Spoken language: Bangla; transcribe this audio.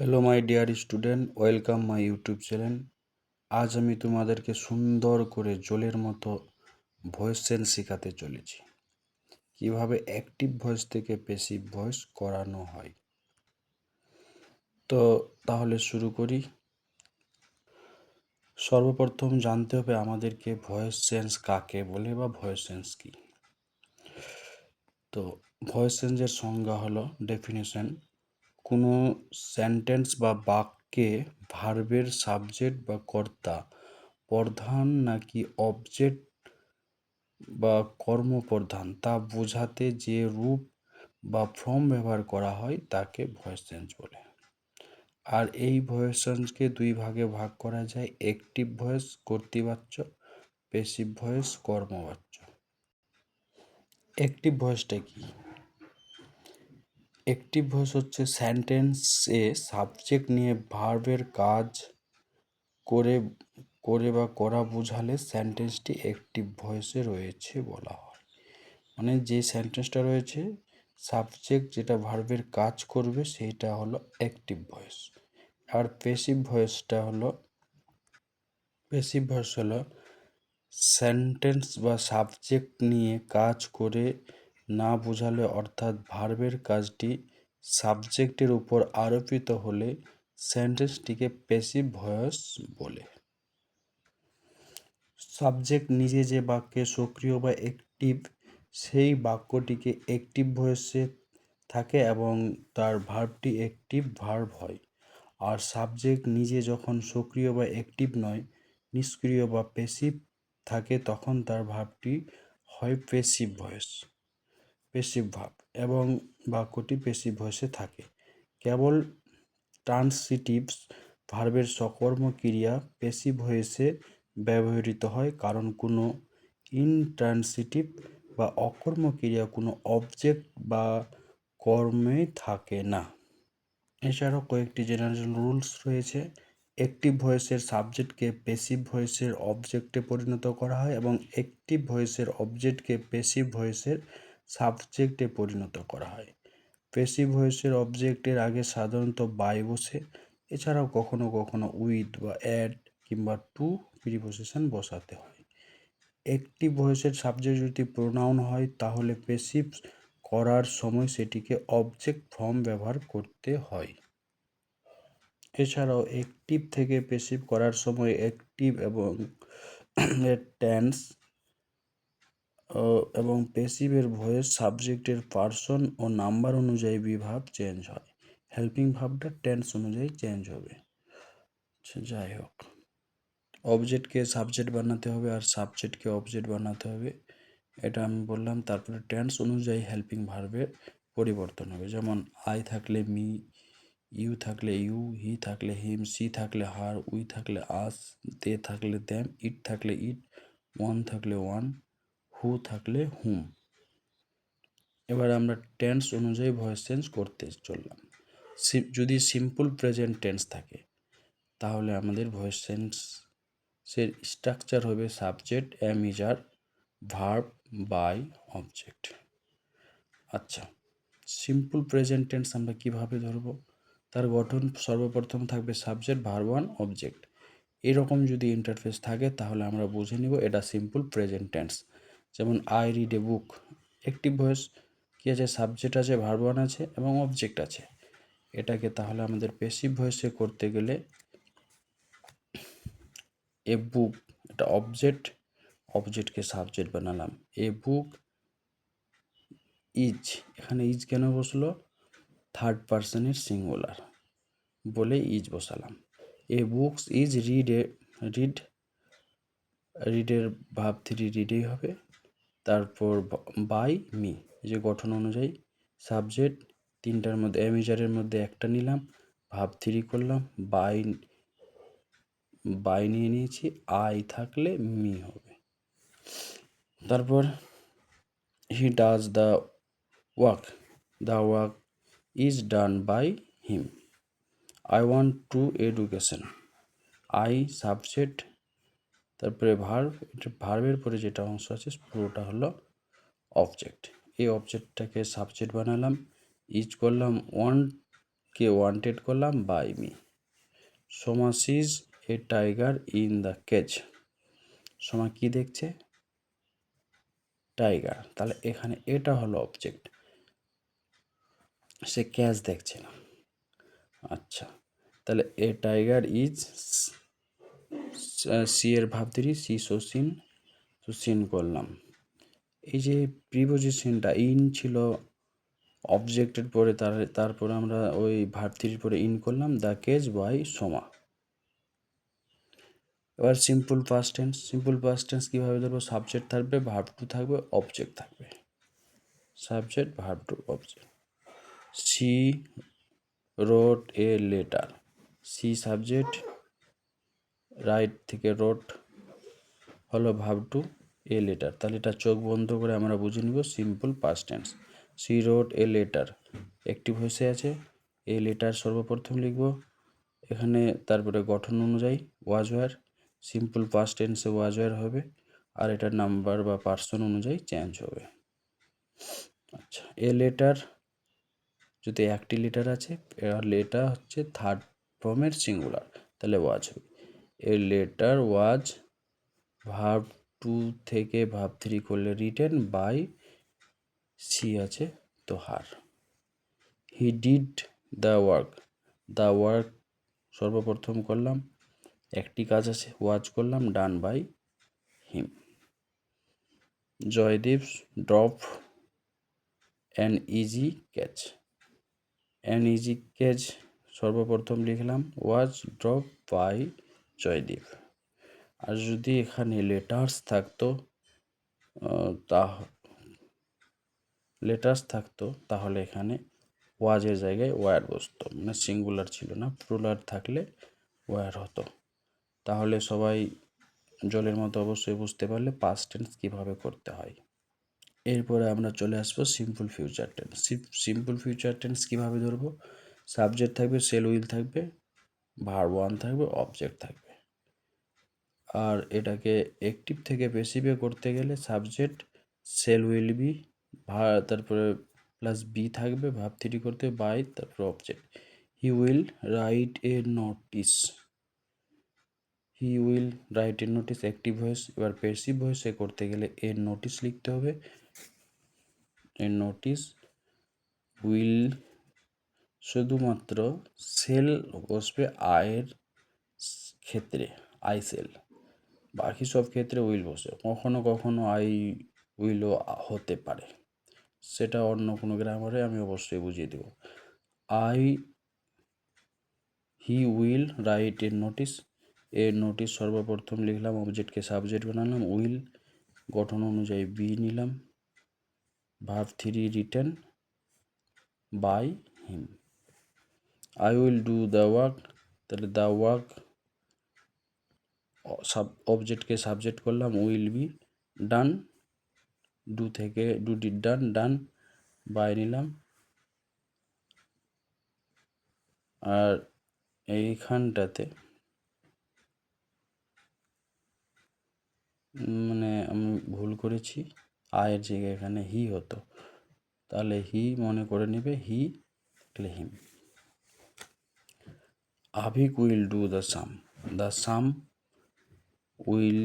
Hello my dear student welcome my YouTube channel আজ আমি তোমাদেরকে সুন্দর করে জলের মতো ভয়েস সেন্স শেখাতে চলেছি। কীভাবে অ্যাক্টিভ ভয়েস থেকে পেসিভ ভয়েস করানো হয়। তো তাহলে শুরু করি। সর্বপ্রথম জানতে হবে আমাদেরকে ভয়েস সেন্স কাকে বলে বা ভয়েস সেন্স কী। তো ভয়েস সেন্সের সংজ্ঞা হলো ডেফিনেশন কোনো সেন্টেন্স বা বাক্যে ভার্বের সাবজেক্ট বা কর্তা, প্রধান নাকি অবজেক্ট বা কর্মপ্রধান তা বোঝাতে যে রূপ বা ফর্ম ব্যবহার করা হয় তাকে ভয়েস চেঞ্জ বলে। আর এই ভয়েস চেঞ্জকে দুই ভাগে ভাগ করা যায় অ্যাক্টিভ ভয়েস কর্তৃবাচ্য পেসিভ ভয়েস কর্মবাচ্য। অ্যাক্টিভ ভয়েসটা কি? অ্যাক্টিভ ভয়েস হচ্ছে সেন্টেন্সে সাবজেক্ট নিয়ে ভার্বের কাজ করে করে বা করা বোঝালে সেন্টেন্সটি অ্যাক্টিভ ভয়েসে রয়েছে বলা হয়। মানে যে সেন্টেন্সটা রয়েছে সাবজেক্ট যেটা ভার্বের কাজ করবে সেইটা হলো অ্যাক্টিভ ভয়েস আর পেসিভ ভয়েসটা হলো পেসিভ ভয়েস হলো সেন্টেন্স বা সাবজেক্ট নিয়ে কাজ করে না বোঝালে অর্থাৎ ভার্বের কাজটি সাবজেক্টের উপর আরোপিত হলে সেন্টেন্সটিকে পেসিভ ভয়েস বলে। সাবজেক্ট নিজে যে বাক্যে সক্রিয় বা অ্যাক্টিভ, সেই বাক্যটিকে অ্যাক্টিভ ভয়েসে থাকে এবং তার ভার্বটি অ্যাক্টিভ ভার্ব হয়। আর সাবজেক্ট নিজে যখন সক্রিয় বা অ্যাক্টিভ নয়, নিষ্ক্রিয় বা পেসিভ থাকে, তখন তার ভাবটি হয় পেসিভ ভয়েস। পেসিভ ভাব এবং বাক্যটি পেসিভ ভয়েসে থাকে। কেবল ট্রান্সিটিভস ভার্বের সকর্ম ক্রিয়া পেসিভ ভয়েসে ব্যবহৃত হয়, কারণ কোনো ইনট্রান্সিটিভ বা অকর্ম ক্রিয়া কোনো অবজেক্ট বা কর্মে থাকে না। এছাড়াও কয়েকটি জেনারেল রুলস রয়েছে। অ্যাক্টিভ ভয়েসের সাবজেক্টকে পেসিভ ভয়েসের অবজেক্টে পরিণত করা হয় এবং অ্যাক্টিভ ভয়েসের অবজেক্টকে পেসিভ ভয়েসের সাবজেক্টে পরিণত করা হয়। পেসিভ ভয়েসের অবজেক্টের আগে সাধারণত বাই বসে, এছাড়াও কখনো কখনো উইথ বা অ্যাড কিংবা টু প্রিপোজিশন বসাতে হয়। অ্যাক্টিভ ভয়েসের সাবজেক্ট যদি প্রোনাউন হয়, তাহলে পেসিভ করার সময় সেটিকে অবজেক্ট ফর্ম ব্যবহার করতে হয়। এছাড়াও অ্যাক্টিভ থেকে পেসিভ করার সময় অ্যাক্টিভ এবং টেন্স এবং পেসিভের ভয়েস সাবজেক্টের পার্সন ও নাম্বার অনুযায়ী বিভাব চেঞ্জ হয়। হেল্পিং ভাবটা টেন্স অনুযায়ী চেঞ্জ হবে। আচ্ছা যাই হোক। অবজেক্টকে সাবজেক্ট বানাতে হবে আর সাবজেক্টকে অবজেক্ট বানাতে হবে। এটা আমি বললাম, তারপরে টেন্স অনুযায়ী হেল্পিং ভার্বের পরিবর্তন হবে। যেমন আই থাকলে মি ইউ থাকলে ইউ হি থাকলে হিম সি থাকলে হার উই থাকলে আস দে থাকলে দ্যাম ইট থাকলে ইট ওয়ান থাকলে ওয়ান হু থাকলে হুম। এবার আমরা টেন্স অনুযায়ী ভয়েস চেঞ্জ করতে চললাম। যদি সিম্পল প্রেজেন্ট টেন্স থাকে, তাহলে আমাদের ভয়েস সেন্সের স্ট্রাকচার হবে subject, am are, verb by object. আচ্ছা সিম্পল প্রেজেন্ট টেন্স আমরা কীভাবে ধরবো? তার গঠন সর্বপ্রথম থাকবে সাবজেক্ট, ভার্ব ওয়ান অবজেক্ট। এরকম যদি ইন্টারফেস থাকে, তাহলে আমরা বুঝে নিব এটা সিম্পল প্রেজেন্ট টেন্স যেমন I read a book. Active voice কী আছে, সাবজেক্ট আছে, ভার্ব ওয়ান আছে এবং অবজেক্ট আছে। এটাকে তাহলে আমাদের পেসিভ ভয়েসে করতে গেলে এ বুক, এটা অবজেক্ট অবজেক্টকে সাবজেক্ট বানালাম। এ বুক ইজ, এখানে ইজ কেন বসল? থার্ড পার্সনের সিঙ্গুলার বলে ইজ বসালাম। A books is read a, read, রিডের verb three রিডেই হবে। তারপর বাই মি যে গঠন অনুযায়ী সাবজেক্ট তিনটার মধ্যে অ্যামিজারের মধ্যে একটা নিলাম, ভাব থ্রি করলাম বাই বাই নিয়ে নিয়েছি আই থাকলে মি হবে। তারপর he does the work the work is done by him I want to education I subject তারপরে ভার্ভ এটা ভার্ভের পরে যেটা অংশ আছে, পুরোটা হলো অবজেক্ট এই অবজেক্টটাকে সাবজেক্ট বানালাম ইজ করলাম ওয়ান্ট কে ওয়ান্টেড করলাম by me Soma sees a tiger in the cage Soma কি দেখছে? টাইগার তাহলে এখানে এটা হলো অবজেক্ট সে ক্যাচ দেখছে না। আচ্ছা তাহলে এ টাইগার ইজ সি এর ভাবতিরি সি সোসিন সোসিন করলাম। এই যে প্রিপোজিশনটা ইন ছিল অবজেক্টের পরে তার, তারপরে আমরা ওই ভাবতিরির পরে ইন করলাম দ্য কেজ বাই সোমা এবার simple past tense simple past tense কীভাবে ধরবো? সাবজেক্ট থাকবে ভার্ব টু থাকবে অবজেক্ট থাকবে। Subject verb two object she read a letter she subject right থেকে রোড হলো ভাব টু এ লেটার তাহলে এটা চোখ বন্ধ করে আমরা বুঝে নিব simple past tense she read a letter একটি ভয়েসে আছে। এ লেটার সর্বপ্রথম লিখব। এখানে তারপরে গঠন অনুযায়ী ওয়াজ ওয়ার সিম্পল পাস্ট টেন্সে ওয়াজ ওয়ার হবে। আর এটার নাম্বার বা পার্সন অনুযায়ী চেঞ্জ হবে। আচ্ছা এ লেটার যদি একটি লেটার আছে আর লেটার হচ্ছে থার্ড ফর্মের সিঙ্গুলার তাহলে ওয়াজ হবে। A letter was verb two থেকে ভাব থ্রি করলে রিটেন বাই সি আছে, তো her. He did the work the work সর্বপ্রথম করলাম, একটি কাজ আছে ওয়াচ করলাম done by him Joydeep drop an easy catch an easy catch সর্বপ্রথম লিখলাম ওয়াজ ড্রপ বাই জয়দীপ আর যদি এখানে লেটার্স থাকতো তা লেটার্স থাকতো, তাহলে এখানে ওয়াজের জায়গায় ওয়ার বসতো। মানে সিঙ্গুলার ছিল না প্রুলার থাকলে ওয়ার হতো। তাহলে সবাই জলের মতো অবশ্যই বুঝতে পারলে পাস্ট টেন্স কীভাবে করতে হয়। এরপরে আমরা চলে আসব simple future tense simple future tense কীভাবে ধরবো? সাবজেক্ট থাকবে সেল উইল থাকবে ভার ওয়ান থাকবে অবজেক্ট থাকবে। আর এটাকে অ্যাক্টিভ থেকে পেসিভে করতে গেলে সাবজেক্ট সেল উইল বি ভা, তারপরে প্লাস বি থাকবে, ভাব থ্রি করতে বাই তারপরে object he will write a notice he will write a notice active voice এবার পেসিভ ভয়েসে করতে গেলে এ নোটিস লিখতে হবে। এ নোটিস উইল শুধুমাত্র সেল বসবে আয়ের ক্ষেত্রে আই সেল বাকি সব ক্ষেত্রে উইল বসে। কখনো কখনো আই উইলও হতে পারে। সেটা অন্য কোনো গ্রামারে আমি অবশ্যই বুঝিয়ে দেব। I he will write a notice a notice সর্বপ্রথম লিখলাম অবজেক্টকে সাবজেক্ট বানালাম উইল গঠন অনুযায়ী বি নিলাম। Verb three written by him I will do the work তাহলে দ্য ওয়ার্ক সাব অবজেক্টকে সাবজেক্ট করলাম উইল বি ডান ডু থেকে do did done done by নিলাম। আর এইখানটাতে মানে আমি ভুল করেছি আয়ের জায়গায় এখানে হি হতো। তাহলে হি মনে করে নেবে হি তাহলে him Avik will do the sum the sum will